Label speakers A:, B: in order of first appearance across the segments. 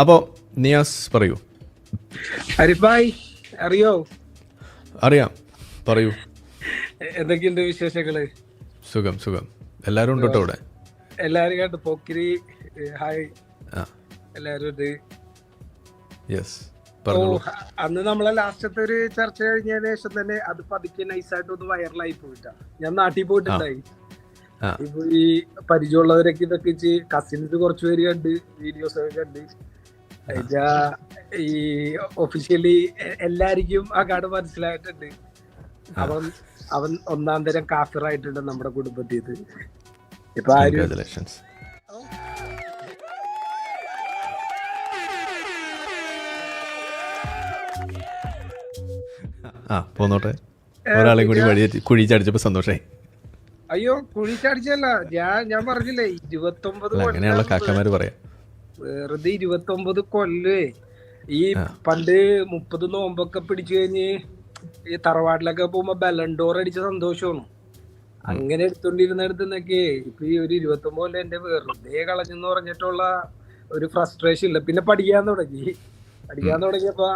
A: അപ്പോൾ നിയാസ് പറയൂ.
B: ഹരിഫായ് അറിയോ?
A: അറിയാം. പറയൂ.
B: എന്തൊക്കെയുണ്ട് വിശേഷങ്ങൾ?
A: സുഖം സുഖം. എല്ലാരും ഉണ്ട് ഇവിടെ?
B: എല്ലാരും കണ്ട് പോക്കിരി ഹായ്. എല്ലാരും ഉണ്ട്
A: യെസ്
B: അന്ന് നമ്മളെ ലാസ്റ്റത്തെ ഒരു ചർച്ച കഴിഞ്ഞതിന് ശേഷം തന്നെ അത് പതുക്കെ നൈസായിട്ട് ഒന്ന് വൈറലായി പോയിട്ടാ. ഞാൻ നാട്ടിൽ പോയിട്ടുണ്ടായി. ഇപ്പൊ ഈ പരിചയമുള്ളവരൊക്കെ ഇതൊക്കെ കസിൻസ് കുറച്ചുപേര് കണ്ട് വീഡിയോസ് ഒക്കെ കണ്ട്. ഈ ഒഫീഷ്യലി എല്ലാരിക്കും ആ കാർഡ് മനസ്സിലായിട്ടുണ്ട്. അവൻ അവൻ ഒന്നാം തരം കാഫിറായിട്ടുണ്ട് നമ്മുടെ കുടുംബത്തിൽ ഇപ്പൊ ആരും
A: ആ പോന്നോട്ടെ. ഒരാളെ കൂടി വഴി കുഴിച്ചടിച്ചപ്പോൾ സന്തോഷായി.
B: അയ്യോ കുഴിച്ചടിച്ചല്ല ഞാൻ ഞാൻ പറഞ്ഞില്ലേ ഇരുപത്തി
A: ഒമ്പത് അങ്ങനെയുള്ള കാക്കമാര് പറയാം.
B: വെറുതെ ഇരുപത്തൊമ്പത് കൊല്ലേ. ഈ പണ്ട് മുപ്പത് നോമ്പൊക്കെ പിടിച്ചു കഴിഞ്ഞ് ഈ തറവാട്ടിലൊക്കെ പോകുമ്പോ ബലണ്ടോർ അടിച്ച സന്തോഷമാണ്. അങ്ങനെ എടുത്തോണ്ടിരുന്നിടത്ത് നിന്നൊക്കെ ഇപ്പൊ ഈ ഒരു ഇരുപത്തൊമ്പത് കൊല്ലം എന്റെ വെറുതെ കളഞ്ഞെന്ന് പറഞ്ഞിട്ടുള്ള ഒരു ഫ്രസ്ട്രേഷൻ ഇല്ല. പിന്നെ പഠിക്കാൻ തുടങ്ങി. പഠിക്കാൻ തുടങ്ങിയപ്പോ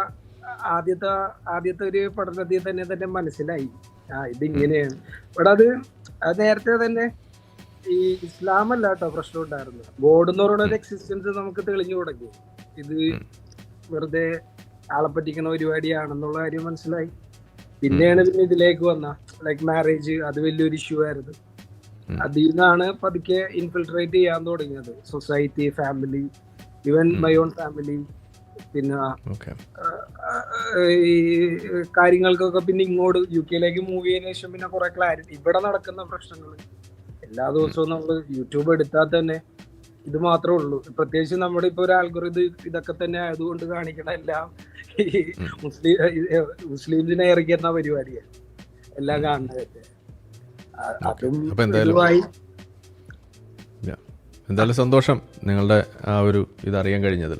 B: ആദ്യത്തെ ആദ്യത്തെ ഒരു പഠനത്തിൽ തന്നെ തന്നെ മനസ്സിലായി. ആ ഇത് ഇങ്ങനെയാണ് ഇവിടെ അത് അത് നേരത്തെ തന്നെ ഈ ഇസ്ലാം അല്ല കേട്ടോ പ്രശ്നം ഉണ്ടായിരുന്നത്. ഗോഡ് എന്ന് പറയുന്ന ഒരു എക്സിസ്റ്റൻസ് നമുക്ക് തെളിഞ്ഞു തുടങ്ങി. ഇത് വെറുതെ ആളെ പറ്റിക്കുന്ന പരിപാടിയാണെന്നുള്ള കാര്യം മനസ്സിലായി. പിന്നെയാണ് പിന്നെ ഇതിലേക്ക് വന്ന ലൈക്ക് മാരേജ് അത് വലിയൊരു ഇഷ്യൂ ആയിരുന്നു. അതിൽ നിന്നാണ് പതുക്കെ ഇൻഫിൽട്രേറ്റ് ചെയ്യാൻ തുടങ്ങിയത്. Society family even my own family പിന്നെ ഈ കാര്യങ്ങൾക്കൊക്കെ പിന്നെ ഇങ്ങോട്ട് യു കെയിലേക്ക് മൂവ് ചെയ്തതിനു ശേഷം പിന്നെ കുറെ ക്ലാരിറ്റി ഇവിടെ നടക്കുന്ന പ്രശ്നങ്ങൾ എല്ലാ ദിവസവും നമ്മൾ യൂട്യൂബ് എടുത്താൽ തന്നെ ഇത് മാത്രമേ ഉള്ളൂ. പ്രത്യേകിച്ച് നമ്മുടെ ഇപ്പൊ ഒരു ആൽഗോറിത് ഇതൊക്കെ തന്നെ ആയതുകൊണ്ട് കാണിക്കണ എല്ലാം ഈ മുസ്ലിം മുസ്ലിംസിനെ ഇറക്കിയെന്ന പരിപാടിയാണ് എല്ലാം കാണുന്നത് അതും
A: എന്തായാലും- സന്തോഷം നിങ്ങളുടെ ആ ഒരു ഇതറിയാൻ കഴിഞ്ഞതിൽ.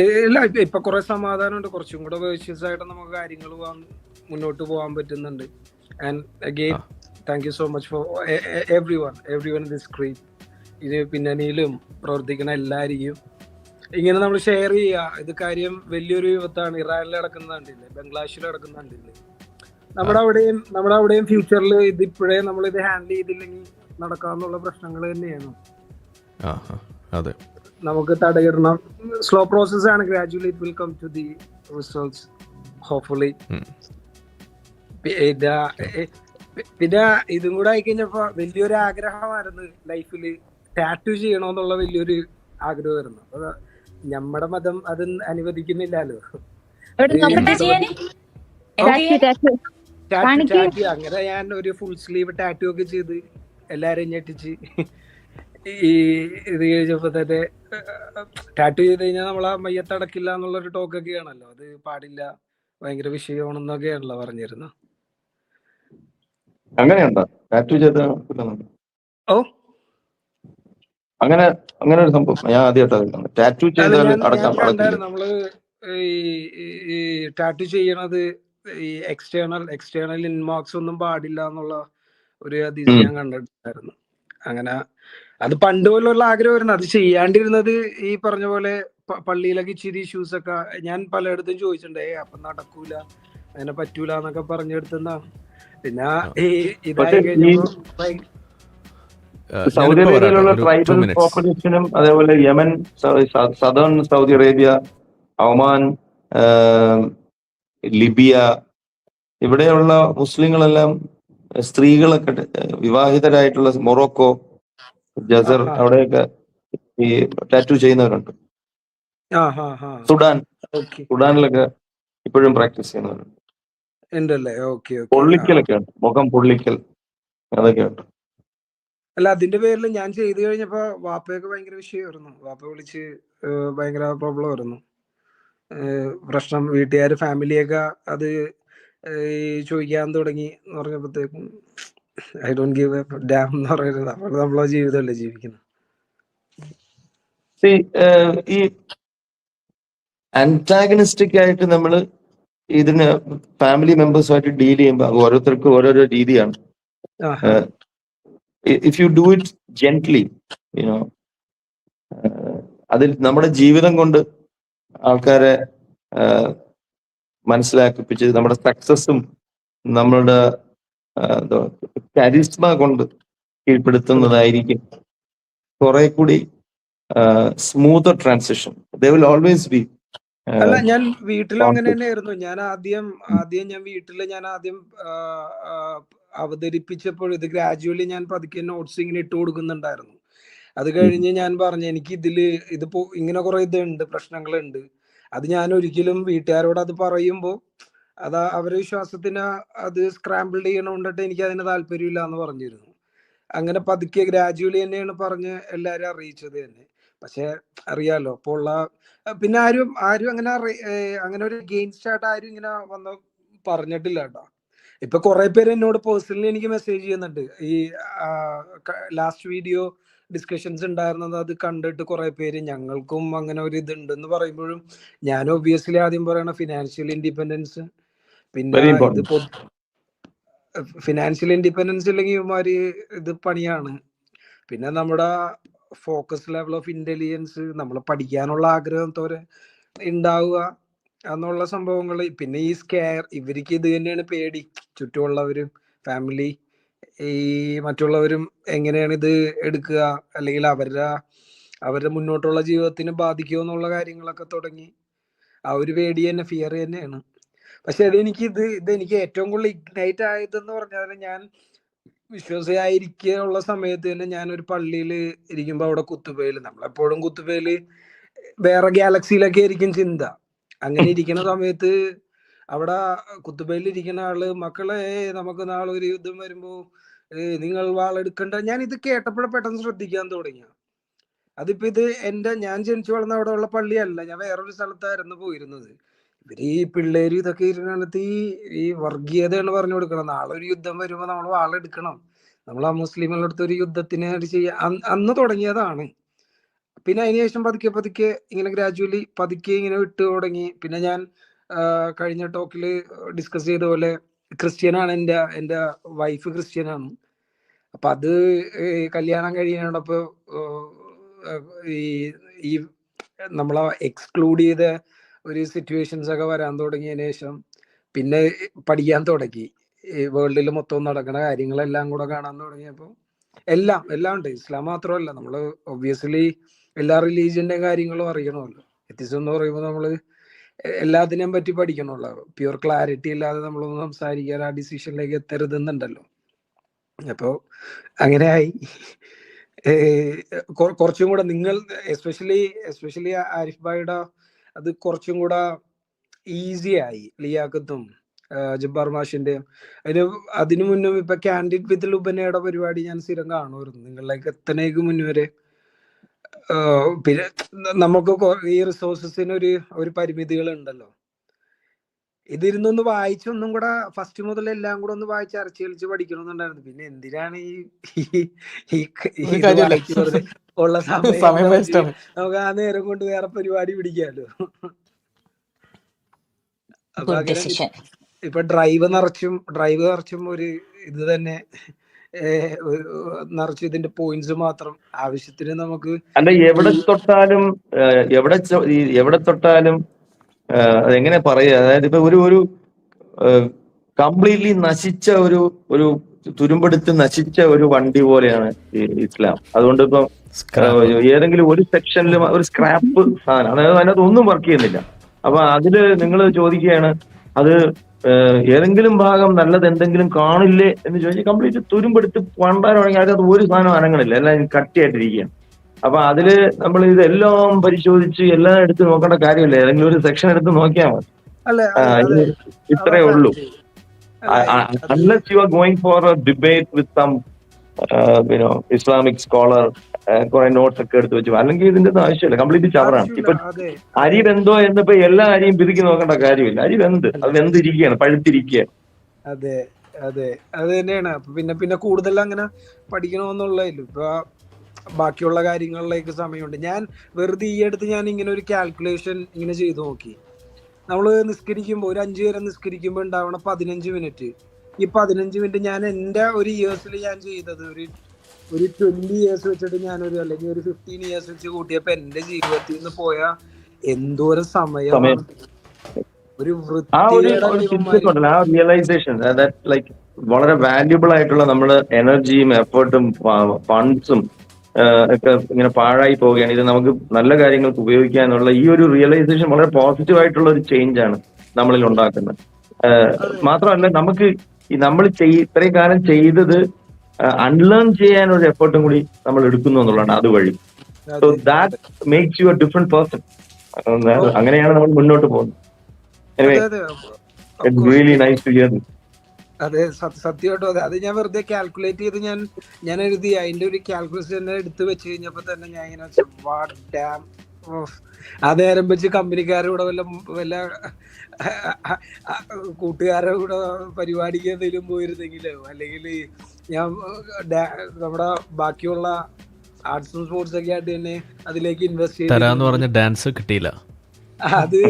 B: ഇല്ല ഇപ്പൊ- കുറെ സമാധാനമുണ്ട്. കുറച്ചും കൂടെ വേഴ്സ്യസ് ആയിട്ട് നമുക്ക് കാര്യങ്ങൾ മുന്നോട്ട് പോകാൻ പറ്റുന്നുണ്ട്. And again. Thank you so much for everyone everyone this screen ഇത് പിന്നണിയിലും പ്രവർത്തിക്കുന്ന എല്ലാവരെയും ഇങ്ങനെ നമ്മൾ ഷെയർ ചെയ്യുക. ഇത് കാര്യം വലിയൊരു വിപത്താണ്. ഇറാനിൽ നടക്കുന്ന കണ്ടില്ലേ? ബംഗ്ലാദേശിൽ നടക്കുന്ന കണ്ടില്ലേ? നമ്മുടെ അവിടെയും നമ്മുടെ അവിടെയും ഫ്യൂച്ചറിൽ ഇത് ഇപ്പോഴേ നമ്മൾ ഇത് ഹാൻഡിൽ ചെയ്തില്ലെങ്കിൽ നടക്കാന്നുള്ള പ്രശ്നങ്ങൾ തന്നെയാണ്.
A: അതെ.
B: നമുക്ക് തടയിടണം. സ്ലോ പ്രോസസ് ആണ്. Gradually it will come to the results hopefully. പിന്നെ ഇതും കൂടെ ആയിക്കഴിഞ്ഞപ്പോ വലിയൊരു ആഗ്രഹമായിരുന്നു ലൈഫിൽ ടാറ്റു ചെയ്യണോന്നുള്ള വലിയൊരു ആഗ്രഹമായിരുന്നു. അപ്പൊ നമ്മുടെ മതം അത് അനുവദിക്കുന്നില്ലല്ലോ. അങ്ങനെ ഞാൻ ഒരു ഫുൾ സ്ലീവ് ടാറ്റു ഒക്കെ ചെയ്ത് എല്ലാരെയും ഞെട്ടിച്ച് ഈ ഇത് കഴിഞ്ഞപ്പോ തന്നെ ടാറ്റു ചെയ്ത് കഴിഞ്ഞാൽ നമ്മളെ മയ്യത്തടക്കില്ല എന്നുള്ളൊരു ടോക്ക് ആണല്ലോ. അത് പാടില്ല ഭയങ്കര വിഷയമാണെന്നൊക്കെയാണല്ലോ പറഞ്ഞിരുന്നത്.
C: അങ്ങനെയുണ്ടോ? ടാറ്റു ചെയ്ത
B: ഓ.
C: അങ്ങനെ അങ്ങനെ ഒരു സംഭവം. ഞാൻ ആദ്യമായിട്ടാണ് ടാറ്റു ചെയ്താൽ അടക്കം
B: നമ്മൾ ഈ ടാറ്റു ചെയ്യണത് ഈ എക്സ്റ്റേണൽ എക്സ്റ്റേണൽ ഇൻമാർക്സ് ഒന്നും പാടില്ല എന്നുള്ള ഒരു അതിഥി ഞാൻ കണ്ടിട്ടുണ്ടായിരുന്നു. അങ്ങനെ അത് പണ്ട് പോലുള്ള ആഗ്രഹമായിരുന്നു അത് ചെയ്യാണ്ടിരുന്നത് ഈ പറഞ്ഞ പോലെ പള്ളിയിലൊക്കെ ഇച്ചിരി ഇഷ്യൂസ് ഒക്കെ ഞാൻ പലയിടത്തും ചോദിച്ചിട്ടുണ്ട്. ഏ അപ്പൊ നടക്കൂല. അങ്ങനെ പറ്റൂല എന്നൊക്കെ പറഞ്ഞെടുത്തുന്നാണ് പിന്നെ ഈ ഇതായി
C: സൗദി അറേബ്യയിലുള്ള ട്രൈബൽ പോപ്പുലേഷനും അതേപോലെ Yemen southern Saudi Arabia Oman Libya ഇവിടെയുള്ള മുസ്ലിങ്ങളെല്ലാം സ്ത്രീകളൊക്കെ വിവാഹിതരായിട്ടുള്ള മൊറോക്കോ ജസർ അവിടെയൊക്കെ ഈ ടാറ്റു ചെയ്യുന്നവരുണ്ട്. സുഡാൻ.
B: ഓക്കെ.
C: സുഡാനിലൊക്കെ ഇപ്പോഴും പ്രാക്ടീസ് ചെയ്യുന്നവരുണ്ട്.
B: ഉണ്ടല്ലേ? Okay okay.
C: പൊള്ളിക്കലൊക്കെ ഉണ്ട് മുഖം പൊള്ളിക്കൽ. അതൊക്കെ ഉണ്ട്
B: അല്ല അതിന്റെ പേരിൽ ഞാൻ ചെയ്തു കഴിഞ്ഞപ്പോ വാപ്പയൊക്കെ ഭയങ്കര വിഷയമായിരുന്നു. വാപ്പ വിളിച്ച് ഭയങ്കര പ്രോബ്ലം ആയിരുന്നു പ്രശ്നം വീട്ടുകാർ ഫാമിലിയൊക്കെ അത് ചോദിക്കാൻ തുടങ്ങി എന്ന് പറഞ്ഞപ്പോഴത്തേക്കും ഐ ഡോണ്ട് ഗീവ് ഡാം എന്ന് പറയുന്നത് അപ്പോൾ നമ്മളെ ജീവിതമല്ലേ ജീവിക്കുന്നത്.
C: ഈ അന്റാഗണിസ്റ്റിക് ആയിട്ട് നമ്മൾ ഇതിന് ഫാമിലി മെമ്പേഴ്സുമായിട്ട് ഡീൽ ചെയ്യുമ്പോൾ ഓരോരുത്തർക്കും ഓരോരോ രീതിയാണ്. If you do it gently you know അതിൽ നമ്മുടെ ജീവിതം കൊണ്ട് ആൾക്കാരെ മനസ്സിലാക്കിപ്പിച്ച് നമ്മുടെ സക്സസും നമ്മളുടെ കരിസ്മ കൊണ്ട് കീഴ്പ്പെടുത്തുന്നതായിരിക്കും. കുറെ കൂടി smooth transition they will always be
B: അല്ല ഞാൻ വീട്ടിലും അങ്ങനെ തന്നെയായിരുന്നു ഞാൻ ആദ്യം ആദ്യം ഞാൻ വീട്ടിൽ ഞാൻ ആദ്യം അവതരിപ്പിച്ചപ്പോൾ ഇത് ഗ്രാജുവലി ഞാൻ പതുക്കെ നോട്ട്സ് ഇങ്ങനെ ഇട്ട് കൊടുക്കുന്നുണ്ടായിരുന്നു. അത് കഴിഞ്ഞ് ഞാൻ പറഞ്ഞു എനിക്ക് ഇതിൽ ഇതിപ്പോ ഇങ്ങനെ കുറെ ഇതുണ്ട് പ്രശ്നങ്ങളുണ്ട്. അത് ഞാൻ ഒരിക്കലും വീട്ടുകാരോട് അത് പറയുമ്പോ അതാ അവരെ വിശ്വാസത്തിന് അത് സ്ക്രാമ്പിൾ ചെയ്യണോണ്ടിട്ട് എനിക്ക് അതിന് താല്പര്യമില്ല എന്ന് പറഞ്ഞിരുന്നു. അങ്ങനെ പതുക്കെ ഗ്രാജുവലി തന്നെയാണ് പറഞ്ഞ് എല്ലാരും അറിയിച്ചത് തന്നെ. പക്ഷെ അറിയാലോ അപ്പോൾ ഉള്ള പിന്നെ ആരും ആരും അങ്ങനെ അങ്ങനെ ഒരു ഗെയിംസ് ആയിട്ട് ആരും ഇങ്ങനെ വന്ന് പറഞ്ഞിട്ടില്ല കേട്ടോ. ഇപ്പൊ കുറെ പേര് എന്നോട് പേഴ്സണലി എനിക്ക് മെസ്സേജ് ചെയ്യുന്നുണ്ട്. ഈ ലാസ്റ്റ് വീഡിയോ ഡിസ്കഷൻസ് ഉണ്ടായിരുന്നത് അത് കണ്ടിട്ട് കുറെ പേര് ഞങ്ങൾക്കും അങ്ങനെ ഒരു ഇത് ഉണ്ടെന്ന് പറയുമ്പോഴും ഞാൻ ഒബ്വിയസ്ലി ആദ്യം പറയണ ഫിനാൻഷ്യൽ ഇൻഡിപെൻഡൻസ് പിന്നെ ഇതിപ്പോ ഫിനാൻഷ്യൽ ഇൻഡിപെൻഡൻസ് ഇല്ലെങ്കിൽ ഇവന്മാര് ഇത് പണിയാണ്. പിന്നെ നമ്മുടെ ഫോക്കസ് ലെവൽ ഓഫ് ഇന്റലിജൻസ് നമ്മൾ പഠിക്കാനുള്ള ആഗ്രഹം തോരെ ഉണ്ടാവുക എന്നുള്ള സംഭവങ്ങൾ പിന്നെ ഈ സ്കെയർ ഇവർക്ക് ഇത് തന്നെയാണ് പേടി. ചുറ്റുമുള്ളവരും ഫാമിലി ഈ മറ്റുള്ളവരും എങ്ങനെയാണ് ഇത് എടുക്കുക? അല്ലെങ്കിൽ അവരുടെ അവരുടെ മുന്നോട്ടുള്ള ജീവിതത്തിന് ബാധിക്കുമോ എന്നുള്ള കാര്യങ്ങളൊക്കെ തുടങ്ങി. ആ ഒരു പേടി തന്നെ ഫിയർ തന്നെയാണ്. പക്ഷെ അതെനിക്ക് ഇത് ഇത് എനിക്ക് ഏറ്റവും കൂടുതൽ ഇഗ്നൈറ്റ് ആയതെന്ന് പറഞ്ഞാൽ ഞാൻ വിശ്വാസിയായിരിക്കെ ഉള്ള സമയത്ത് തന്നെ ഞാൻ ഒരു പള്ളിയിൽ ഇരിക്കുമ്പോൾ അവിടെ കുത്തുപേൽ നമ്മളെപ്പോഴും കുത്തുപേൽ വേറെ ഗാലക്സിയിലൊക്കെ ആയിരിക്കും ചിന്ത. അങ്ങനെ ഇരിക്കുന്ന സമയത്ത് അവിടെ കുത്തുപേലിൽ ഇരിക്കുന്ന ആൾ മക്കളെ നമുക്ക് നാളെ ഒരു യുദ്ധം വരുമ്പോ നിങ്ങൾ വാളെടുക്കണ്ട. ഞാൻ ഇത് കേട്ടപ്പോഴേ പെട്ടെന്ന് ശ്രദ്ധിക്കാൻ തുടങ്ങിയ. അതിപ്പോ ഇത് എന്റെ ഞാൻ ജനിച്ചു വളർന്ന അവിടെ ഉള്ള പള്ളിയല്ല ഞാൻ വേറൊരു സ്ഥലത്തായിരുന്നു പോയിരുന്നത്. ഇവർ ഈ പിള്ളേര് ഇതൊക്കെ ഇരുന്നിടത്ത് ഈ ഈ വർഗീയതയാണ് പറഞ്ഞു കൊടുക്കണം നാളെ ഒരു യുദ്ധം വരുമ്പോ നമ്മൾ വാളെടുക്കണം. നമ്മൾ ആ മുസ്ലിങ്ങളുടെ അടുത്ത് ഒരു യുദ്ധത്തിന് ചെയ്യാ അന്ന് തുടങ്ങിയതാണ്. പിന്നെ അതിനുശേഷം പതുക്കെ പതുക്കെ ഇങ്ങനെ ഗ്രാജുവലി പതുക്കെ ഇങ്ങനെ വിട്ടു തുടങ്ങി. പിന്നെ ഞാൻ കഴിഞ്ഞ ടോക്കിൽ ഡിസ്കസ് ചെയ്ത പോലെ ക്രിസ്ത്യനാണ് എന്റെ എന്റെ വൈഫ് ക്രിസ്ത്യനാണ്. അപ്പൊ അത് കല്യാണം കഴിയുന്നതോടൊപ്പം ഈ നമ്മളെ എക്സ്ക്ലൂഡ് ചെയ്ത ഒരു സിറ്റുവേഷൻസ് ഒക്കെ വരാൻ തുടങ്ങിയതിന് ശേഷം പിന്നെ പഠിക്കാൻ തുടങ്ങി. വേൾഡിൽ മൊത്തം നടക്കുന്ന കാര്യങ്ങളെല്ലാം കൂടെ കാണാൻ തുടങ്ങിയപ്പോൾ എല്ലാം എല്ലാം ഉണ്ട്. ഇസ്ലാം മാത്രമല്ല നമ്മൾ ഒബ്വിയസ്ലി എല്ലാ റിലീജിയന്റെ കാര്യങ്ങളും അറിയണമല്ലോ. എത്തിസം എന്ന് പറയുമ്പോൾ നമ്മൾ എല്ലാത്തിനെയും പറ്റി പഠിക്കണമല്ലോ. പ്യുവർ ക്ലാരിറ്റി ഇല്ലാതെ നമ്മളൊന്നും സംസാരിക്കാൻ ആ ഡിസിഷനിലേക്ക് എത്തരുതെന്നുണ്ടല്ലോ. അപ്പോൾ അങ്ങനെയായി. കുറച്ചും കൂടെ നിങ്ങൾ എസ്പെഷ്യലി എസ്പെഷ്യലി ആരിഫ് ഭായിയുടെ അത് കുറച്ചും കൂടെ ഈസി ആയി. ലിയാക്കത്തും ജബ്ബാർ മാഷിന്റെയും. അതിന് അതിനു മുന്നും ഇപ്പൊ കാൻഡിഡ് വിത്ത് ലുബനയുടെ പരിപാടി ഞാൻ സ്ഥിരം കാണുമായിരുന്നു. നിങ്ങളിലേക്ക് എത്തണേക്ക് മുന്നേ വരെ. പിന്നെ നമുക്ക് ഈ റിസോഴ്സസിന് ഒരു ഒരു പരിമിതികൾ ഉണ്ടല്ലോ ഇതിരുന്നൊന്ന് വായിച്ചൊന്നും കൂടെ ഫസ്റ്റ് മുതൽ എല്ലാം കൂടെ ഒന്ന് വായിച്ച് അരച്ചു കളിച്ച് പഠിക്കണമെന്നുണ്ടായിരുന്നു. പിന്നെ എന്തിനാണ് ഈ ഉള്ള സമയം നമുക്ക് ആ നേരം കൊണ്ട് വേറെ പരിപാടി പിടിക്കാലോ. അപ്പൊ അങ്ങനെ ഇപ്പൊ ഡ്രൈവ് നിറച്ചും ഡ്രൈവ് നിറച്ചും ഒരു ഇത് തന്നെ നിറച്ചു ഇതിന്റെ പോയിന്റ്സ് മാത്രം ആവശ്യത്തിന് നമുക്ക്
C: അല്ല എവിടെ തൊട്ടാലും എവിടെ എവിടെ തൊട്ടാലും അതെങ്ങനെ പറയുക? അതായത് ഇപ്പൊ ഒരു ഒരു കംപ്ലീറ്റ്ലി നശിച്ച ഒരു ഒരു തുരുമ്പെടുത്ത് നശിച്ച ഒരു വണ്ടി പോലെയാണ് ഇസ്ലാം. അതുകൊണ്ട് ഇപ്പം ഏതെങ്കിലും ഒരു സെക്ഷനിൽ ഒരു സ്ക്രാപ്പ് സാധനം അതായത് അതിനകത്ത് ഒന്നും വർക്ക് ചെയ്യുന്നില്ല. അപ്പൊ അതിൽ നിങ്ങൾ ചോദിക്കുകയാണ് അത് ഏതെങ്കിലും ഭാഗം നല്ലത് എന്തെങ്കിലും കാണില്ലേ എന്ന് ചോദിച്ചാൽ കംപ്ലീറ്റ് തുരുമ്പെടുത്ത് പണ്ടാനാണെങ്കിൽ അതിനകത്ത് ഒരു സാധനം അനങ്ങണില്ല. എല്ലാം കട്ടിയായിട്ടിരിക്കുകയാണ്. അപ്പൊ അതിൽ നമ്മൾ ഇതെല്ലാം പരിശോധിച്ച് എല്ലാം എടുത്ത് നോക്കേണ്ട കാര്യമില്ല. ഏതെങ്കിലും ഒരു സെക്ഷൻ എടുത്ത് നോക്കിയാൽ മതി. ഇത്രേ ഉള്ളൂ. Unless you are going for a debate with some Islamic scholar കുറെ നോട്ട്സ് ഒക്കെ എടുത്ത് വെച്ചു അല്ലെങ്കിൽ ഇതിന്റെ ഒന്നും ആവശ്യമില്ല. കംപ്ലീറ്റ് ചവറാണ്. ഇപ്പൊ അരി വെന്തോ എന്നിപ്പോ എല്ലാ അരിയും പിതുക്കി നോക്കേണ്ട കാര്യമില്ല. അരി വെന്ത് അത് വെന്തിരിക്കുകയാണ് പഴുത്തിരിക്കുകയാണ്
B: അതെ അതെ. അത് തന്നെയാണ്. പിന്നെ പിന്നെ കൂടുതൽ അങ്ങനെ പഠിക്കണമെന്നുള്ളതില്ല. ഇപ്പൊ ബാക്കിയുള്ള കാര്യങ്ങളിലേക്ക് സമയമുണ്ട്. ഞാൻ വെറുതെ ഈ അടുത്ത് ഞാൻ ഇങ്ങനെ ഒരു കാൽക്കുലേഷൻ ഇങ്ങനെ ചെയ്തു നോക്കി. നമ്മൾ നിസ്കരിക്കുമ്പോൾ ഒരു അഞ്ചു നേരം നിസ്കരിക്കുമ്പോൾ ഉണ്ടാവണം പതിനഞ്ച് മിനിറ്റ് ഈ പതിനഞ്ച് മിനിറ്റ് ഞാൻ എന്റെ ഒരു ഇയേഴ്സിൽ ഞാൻ ചെയ്തത് ഒരു ഒരു ട്വന്റി ഇയേഴ്സ് വെച്ചിട്ട് ഞാനൊരു അല്ലെങ്കിൽ ഒരു ഫിഫ്റ്റീൻ ഇയേഴ്സ് വെച്ച് കൂട്ടിയപ്പോൾ എന്റെ ജീവിതത്തിൽ നിന്ന് പോയ എന്തോരം സമയം. ഒരു
C: റിയലൈസേഷൻ ലൈക്ക് വളരെ വാല്യുബിൾ ആയിട്ടുള്ള നമ്മുടെ എനർജിയും എഫേർട്ടും ഫണ്ട്സും ഒക്കെ ഇങ്ങനെ പാഴായി പോവുകയാണ്. ഇത് നമുക്ക് നല്ല കാര്യങ്ങൾക്ക് ഉപയോഗിക്കാനുള്ള ഈ ഒരു റിയലൈസേഷൻ വളരെ പോസിറ്റീവ് ആയിട്ടുള്ള ഒരു ചേഞ്ച് ആണ് നമ്മളിൽ ഉണ്ടാക്കുന്നത്. മാത്രമല്ല നമുക്ക് ഈ നമ്മൾ ചെയ് ഇത്രയും കാലം ചെയ്തത് അൺലേൺ ചെയ്യാൻ ഒരു എഫേർട്ടും കൂടി നമ്മൾ എടുക്കുന്നു എന്നുള്ളതാണ് അതുവഴി so that makes you a different person അങ്ങനെയാണ് നമ്മൾ മുന്നോട്ട് പോകുന്നത്. Anyway
B: course.
C: Really nice to hear
B: അതെ സത്യ- സത്യമായിട്ടും അതെ അത് ഞാൻ വെറുതെ കാൽക്കുലേറ്റ് ചെയ്ത് ഞാൻ ഞാൻ എഴുതി അതിന്റെ ഒരു കാൽക്കുലേഷൻ തന്നെ എടുത്തു വെച്ച് കഴിഞ്ഞപ്പോ തന്നെ ഞാൻ ഇങ്ങനെ വാട്ട് ഡാം damn." ഓഫ്. ആ നേരം വെച്ച് കമ്പനിക്കാരുടെ വല്ല വല്ല കൂട്ടുകാരുടെ കൂടെ പരിപാടിക്ക് എന്തെങ്കിലും പോയിരുന്നെങ്കിലോ അല്ലെങ്കിൽ ഞാൻ നമ്മുടെ ബാക്കിയുള്ള ആർട്സും സ്പോർട്സ് ഒക്കെ ആയിട്ട് തന്നെ അതിലേക്ക് ഇൻവെസ്റ്റ്
A: തരാന്ന് പറഞ്ഞ ഡാൻസ് കിട്ടിയില്ല
B: അത്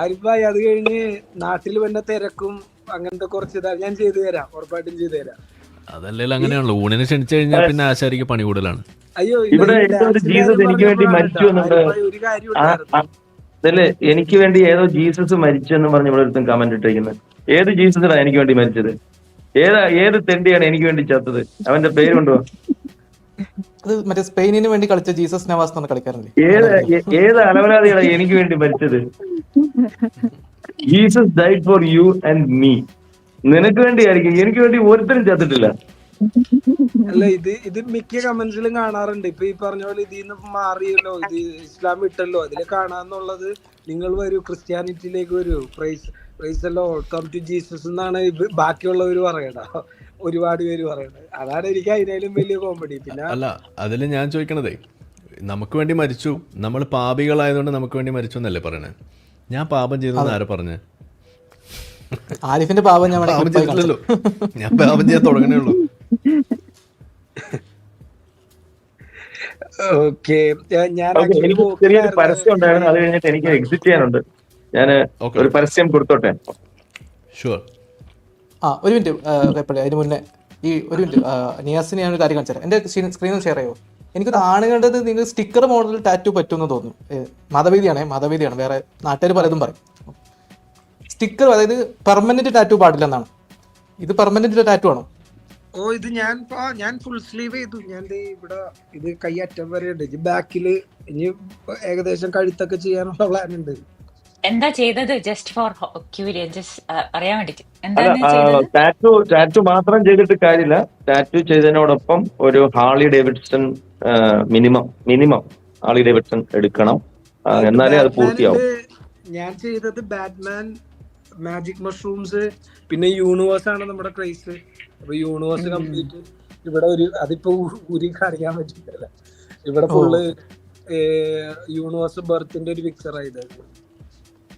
B: ആരിഫായി അത് കഴിഞ്ഞ് നാട്ടിൽ വന്ന തിരക്കും അങ്ങനത്തെ കുറച്ച് ഇതാ ഞാൻ ചെയ്തു തരാം ഉറപ്പായിട്ടും ചെയ്തു തരാം.
A: അതല്ലേ അങ്ങനെയാണല്ലോ. ഊണിനെ ക്ഷണിച്ചു കഴിഞ്ഞാൽ പിന്നെ ആശാരിക്ക് പണി കൂടുതലാണ്.
B: അയ്യോ
C: ഇവിടെ ജീസസ് എനിക്ക് വേണ്ടി മരിച്ചു എന്നുണ്ട്.
B: ഒരു കാര്യം ഉണ്ടായിരുന്നു.
C: അതല്ലേ എനിക്ക് വേണ്ടി ഏതോ ജീസസ് മരിച്ചു എന്ന് പറഞ്ഞ് ഇവിടെ ഒരുത്തും കമന്റ് ഇട്ടിരിക്കുന്നത് ഏത് ജീസസാണ് എനിക്ക് വേണ്ടി മരിച്ചത്? ഏതാ ഏത് തെണ്ടിയാണ് എനിക്ക് വേണ്ടി ചത്തത്? അവന്റെ പേര് കൊണ്ടുപോ
D: അത് മറ്റേ സ്പെയിനിന് വേണ്ടി കളിച്ച ജീസസ് നവാസ് എന്ന് പറഞ്ഞ കളിക്കാരല്ലേ
C: ഏത് ഏ- ഏത് എനിക്ക് വേണ്ടി മരിച്ചത്? Jesus died for you and me നിനക്ക് വേണ്ടിയായിരിക്കും. എനിക്ക് വേണ്ടി ഒരുത്തരും ചത്തിട്ടില്ല.
B: അല്ല ഇത് ഇത് മിക്ക കമന്റ്സിലും കാണാറുണ്ട്. ഇപ്പൊ ഈ പറഞ്ഞ പോലെ ഇതിൽ നിന്ന് മാറിയല്ലോ. ഇത് ഇസ്ലാം വിട്ടല്ലോ. അതിൽ കാണാന്നുള്ളത് നിങ്ങൾ വരൂ. ക്രിസ്ത്യാനിറ്റിയിലേക്ക് വരൂ. പ്രൈസ് പ്രൈസ് അല്ലോ കം ടു ജീസസ് എന്നാണ് ബാക്കിയുള്ളവർ പറയണ ഒരുപാട് പേര് പറയണത്. അതാണ് എനിക്ക് അതിനേലും വലിയ കോമഡി പിന്നെ
A: അല്ല അതിൽ ഞാൻ ചോദിക്കണതേ നമുക്ക് വേണ്ടി മരിച്ചു. നമ്മൾ പാപികളായതുകൊണ്ട് നമുക്ക് വേണ്ടി മരിച്ചു എന്നല്ലേ പറയണേ? ഞാൻ പാപം ചെയ്തു ആരാ പറഞ്ഞേ?
D: ആരിഫിന്റെ പാപം ഞാൻ
A: പാപം ചെയ്തിട്ടില്ലല്ലോ. ഞാൻ പാപം ചെയ്യാൻ തുടങ്ങണേ ഉള്ളൂ.
B: ഓക്കെ. ഞാൻ
C: ചെറിയൊരു. പരസ്യം ഉണ്ടായിരുന്നു അത് കഴിഞ്ഞിട്ട് എനിക്ക് എക്സിറ്റ് ചെയ്യാനുണ്ട്. ഞാൻ ഒരു പരസ്യം കൊടുത്തോട്ടെ?
A: ഷുവർ
D: ആ ഒരു മിനിറ്റ് അതിന് മുന്നേ ഈ ഒരു മിനിറ്റ് നിയാസിനെ ഞാൻ ഒരു കാര്യം കാണിച്ചു തരാം എന്റെ സ്ക്രീനിൽ ഷെയർ ചെയ്യുമോ എനിക്കൊരു കണ്ടത് നിങ്ങൾ സ്റ്റിക്കർ മോഡൽ ടാറ്റു പറ്റുമെന്ന് തോന്നുന്നു. മതവേദിയാണ് മതവേദിയാണേ വേറെ നാട്ടുകാർ പലതും പറയും. സ്റ്റിക്കർ അതായത് പെർമനന്റ് ടാറ്റു പാടില്ലെന്നാണ്. ഇത് പെർമനന്റ് ടാറ്റു ആണോ?
B: ഓ ഇത് ഞാൻ ഞാൻ ഫുൾ സ്ലീവ് ചെയ്തു. ഞാൻ ഇവിടെ ഇത് കൈ അറ്റം വരെ ഉണ്ട്. ബാക്കിൽ ഇനി ഏകദേശം കഴുത്തൊക്കെ ചെയ്യാനുള്ള പ്ലാൻ ഉണ്ട്.
E: എന്താ ചെയ്തത്? ജസ്റ്റ് ഫോർ ക്യൂരിയസ് ജസ്റ്റ് അറിയാൻ വേണ്ടിട്ട്. എന്താണ് ചെയ്തത്?
C: ടാറ്റു ടാറ്റു മാത്രം ചെയ്തിട്ട് കാര്യമില്ല. ടാറ്റു ചെയ്തതിനോടൊപ്പം ഒരു Harley Davidson minimum minimum Harley Davidson എടുക്കണം. എന്നാലേ അത് പൂർത്തിയാവും.
B: ഞാൻ ചെയ്തത് ബാറ്റ്മാൻ മാജിക് മഷ്റൂംസ് പിന്നെ യൂണിവേഴ്സ് ആണ് നമ്മുടെ ക്രൈസ് അപ്പൊ യൂണിവേഴ്സ് കംപ്ലീറ്റ് ഇവിടെ ഒരു അതിപ്പോ ഊരി കറിയാൻ കാണിക്കാൻ പറ്റില്ല ഇവിടെ ഫുള്ള് യൂണിവേഴ്സ് ബർത്തിന്റെ ഒരു പിക്ചർ ആയത്